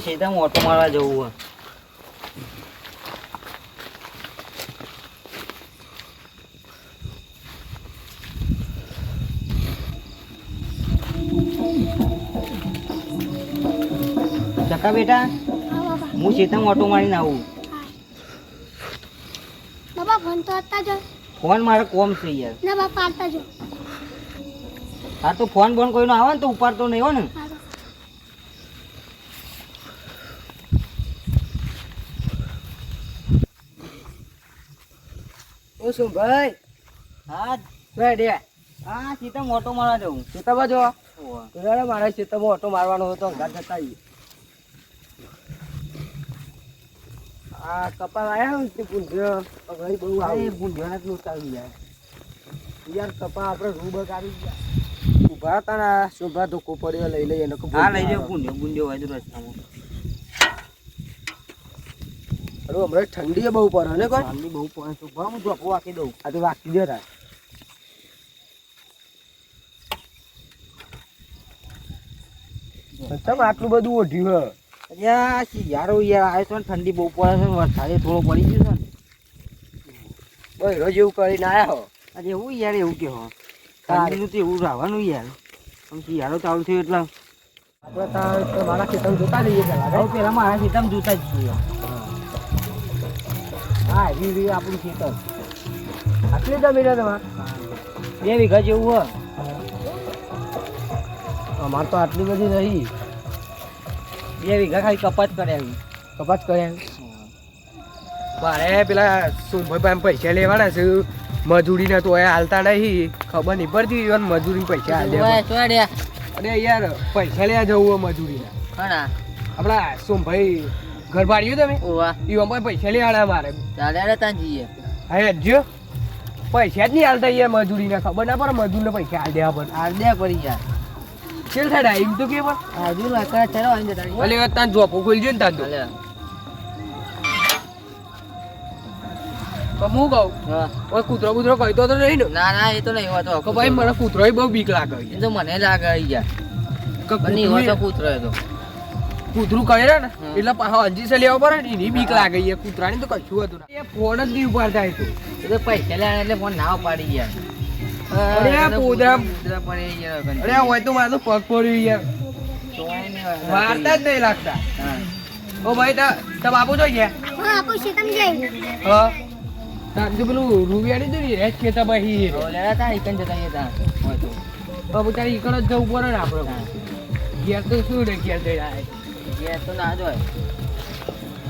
સીધા ઓટો મારવા જવું હોય. ચકા બેટા હા સીધા ઓટો મારીને આવું. બાબા ફોન તો હતા જો ફોન મારે કોમ છે યાર. ના બાપા પાડતા જો હા તો ફોન બોન કોઈનો આવે ને તો ઉપાડતો નહીં હો ને. ઓ શું ભાઈ. હા ભાઈ ડે હા સીધા ઓટો મારવા જવું. ખેતરમાં બાજુ. પેલા મારા ઓટો મારવાનો હતો ઘર જતા. આ આયા ને તે પૂંછ્યો ભાઈ બહુ આવે. ભૂંડ્યાને જ લૂંટાવી યાર. યાર કપા આપણે રૂબક આવી ગયા. ઊભા હતા ને શોભા ધોકો પડ્યો લઈ લઈએ હા લઈ આવે. ભૂંડ્યો ભૂંડ્યો હોય તો રસ્તામાં. અરે હમણાં ઠંડી બહુ પડે ને કોઈ? ઠંડી બહુ પડે તો ઊભા હું ધોકો વાકી દઉં. આ તો વાકી દે તાર. તમે આટલું બધું ઓઢ્યું હે. આ શિયાળો યાર આવે છે ને ઠંડી બહુ પડે છે વરસાદે થોડો પડી ગયો છે ને. ભાઈ રોજ એવું કરીને આયા હો. આજે એવું યાર એવું કે હો. ઠંડીનું તો એવું રહેવાનું યાર. આમ શિયાળો ચાલુ થયો એટલે. આપણે તાર મારા ખેતર જોતા જઈએ પેલા પેલા મારા ખેતર જોતા જ છીએ. હા એવી રહ્યું આપણું ખેતર. આટલી જમીન તમારે? બે વીઘા જેવું હોય. અમારે તો આટલી બધી નહીં બે વીઘા ખાલી કપાત કર્યા કપાસ કર્યા મારે પેલા સોમભાઈ પાસે પૈસા લેવાના છે. મજૂરીને તો એ હાલતા નહીં. ખબર નહીં પડતી મજૂરી પૈસા હાલ દેવા અરે યાર પૈસા લેવા જવું હોય મજૂરીના. આપણા સોમભાઈ ઘર ભાડ્યું તમે? ઓવા. ઈવન પાસે લેવાના મારે. ચાલે રે ત્યાં જઈએ હા જો. પૈસા જ નહીં હાલતા યાર મજૂરીના ખબર ના પડે મજૂરને પૈસા હાલ દેવા પડે. હાલ દે પડી યાર. ચેલ થાય એમ તો કે પણ? આજુ લાકડા ચાલો આવી જતા. ભલે તાન જોપો ખોલજો ને તાન તો. હું કહું? હા. કૂતરો કૂતરો કહીતો તો નહીં ને? ના એ તો નહીં હોતો. કે ભાઈ મને કૂતરો બહુ બીક લાગે એ તો મને લાગે યાર. કૂતરો એ તો. કૂતરું કહે ને એટલે પાછો અંજી સે લેવા પડે ને એની બીક લાગે એ કૂતરાની તો કશું હતું એ ફોન જ નહીં ઉપાડતા હતું તો. એ તો પૈસા લેવાના એટલે ફોન ના પાડી યાર. અરે આ એ તો પોદરા- કૂતરા પડે યાર અરે હોય તો મારે પગ પડ્યું યાર. તોય નહીં હોય. મારતા જ નહીં લાગતા. ઓ ભાઈ તા તા બાપુ તો ગયા? હા આપું છે તમે જઈ હા. પેલું રૂવિયાની તો નહીં રેત ખેતા ભાઈ લેવા તા જતા રહીએ તા. હોય તો. જ જવું પડે ને આપણે. ઘેર તો શું ને ઘેર જઈ રહ્યા ઘેર તો ના જ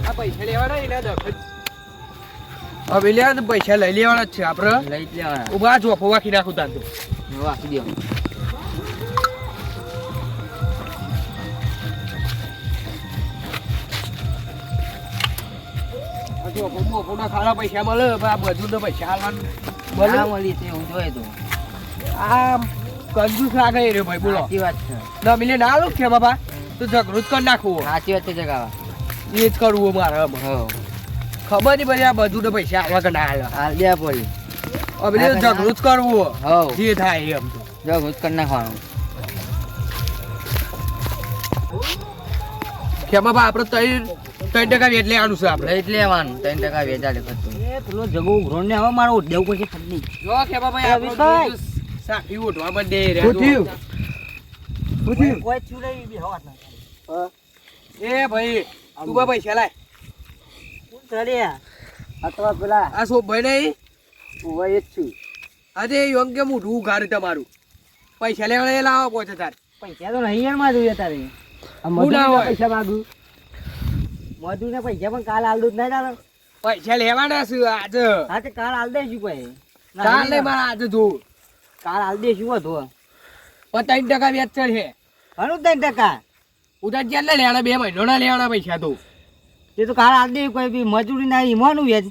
આ પૈસા લેવાના એના દખત હવે લે પૈસા લઈ લેવાના જ છે આપણે. લઈ જ લેવાના. ઊભા ચોપો વાખી નાખું તાર તો. હવે આપી દો. આ ચોપો બોપોના ખાના પૈસા મળે બધું તો પૈસા હાલવાનું. મળે? ના મળી એવું જોઈએ તો. આ કંજુસ લાગે રે ભાઈ બોલો. વાત છે. ના મિલે ના લો છે બાબા તો ઝઘડું જ કરી નાખવું સાચી વાત છે જગાવા એ જ કરવું મારે ખબર નહીં પછી આ બધું તો પૈસા હાલવા કે ના હાલવા હાલ દે પડી હવે તો જ કરવું જે થાય એમ. તો જો ઘૂસ કરી નાખવાનું. ખેમા બા આપણે ત્રણ ત્રણ ટકા વેચ લેવાનું છે આપણે. જ લેવાનું ત્રણ ટકા વેચાડે ખર્ચું પેલો જગો ઉઘરો ને હવે મારો દેવું પછી ઠંડી જો ખેમા ભાઈ અરે આપણો વિશાલ. દૂધ સાફી ઉઠવા માંડે રે. શું થયું? કોઈ નહીં બી હવા ના એ ભાઈ તું બા પૈસા લાય કોણ પેલા. આ ભાઈ નહીં? એ જ છું. આજે યોગ્ય હું મોઢું ઉઘાડ્યું તમારું? પૈસા લેવાના એ લાવો પહોંચે તાર. પૈસા તો નહીં યારમાં જોઈએ તારે. હું ના હોય. પૈસા માંગુ. મજૂર પૈસા પણ કાલ હાલ જ નહીં તારે. પૈસા લેવાના છે આજે. હા તે કાલ આલ દઈશું કોઈ કાલ નહીં મારા આજે જોવું કાલ આલ દેશું વધુ પણ ત્રણ ટકા વ્યાજ ચડશે. ઘણું ત્રણ ટકા. ઉધાર કેટલા લેવાના? બે મહિનાના લેવાના પૈસા તો. એ તો કાલ આલ દઈશું કોઈ બી મજૂરી ના ઈમાનું વેજ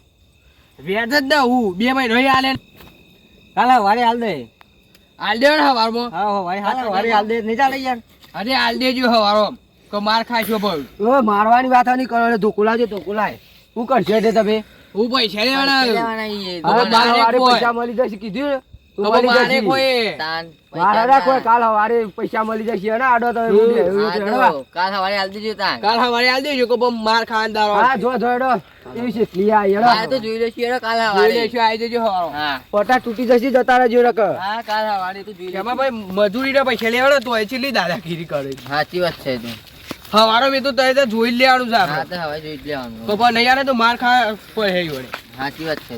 વેજ જ ના હું. બે મહિનો હાલે કાલે વારે હાલ દે. હાલ દે ને હવારમાં? હા હો વારે હાલ વારે હાલ દે. નહીં ચાલે યાર. અરે હાલ દેજો હવારો. તો માર ખાશો ભાઈ ઓ મારવાની વાત નહીં કરો ધોકું ધોકુલા ધોકું લાય. શું કરશે તે તમે? હું પૈસા લેવાના લેવાના ઈ હવે બાર પૈસા પૈસા મળી જશે કીધું મારે કોઈ. મારા રાખો કાલ સવારે પૈસા મળી જશે હેડો આડો તો હમ. બુઢી એવું હા તો તો હેડો. કાલ સવારે આલ દેજો તાન. કાલ સવારે આલ દેજો કે બહુ માર ખાનદારો હા જો જો એવી છે ક્લિયા હેડો. હા તો જોઈ લેશું હેડો કાલ જોઈ સવારે આઈ જજો હા. પટા તૂટી જશે જતા રહેજો રક હા કાલ સવારે તો જોઈ એમાં લેશું. ભાઈ મજૂરીના પૈસા લેવાડો તો એ છેલ્લી દાદાગીરી કરે સાચી વાત છે તું. હવારો મેં તો તય તો જોઈ લેવાનું છે હા તો હવે જોઈ લેવાનું. તો પણ નહીં આને તો માર ખા હે વડે સાચી વાત છે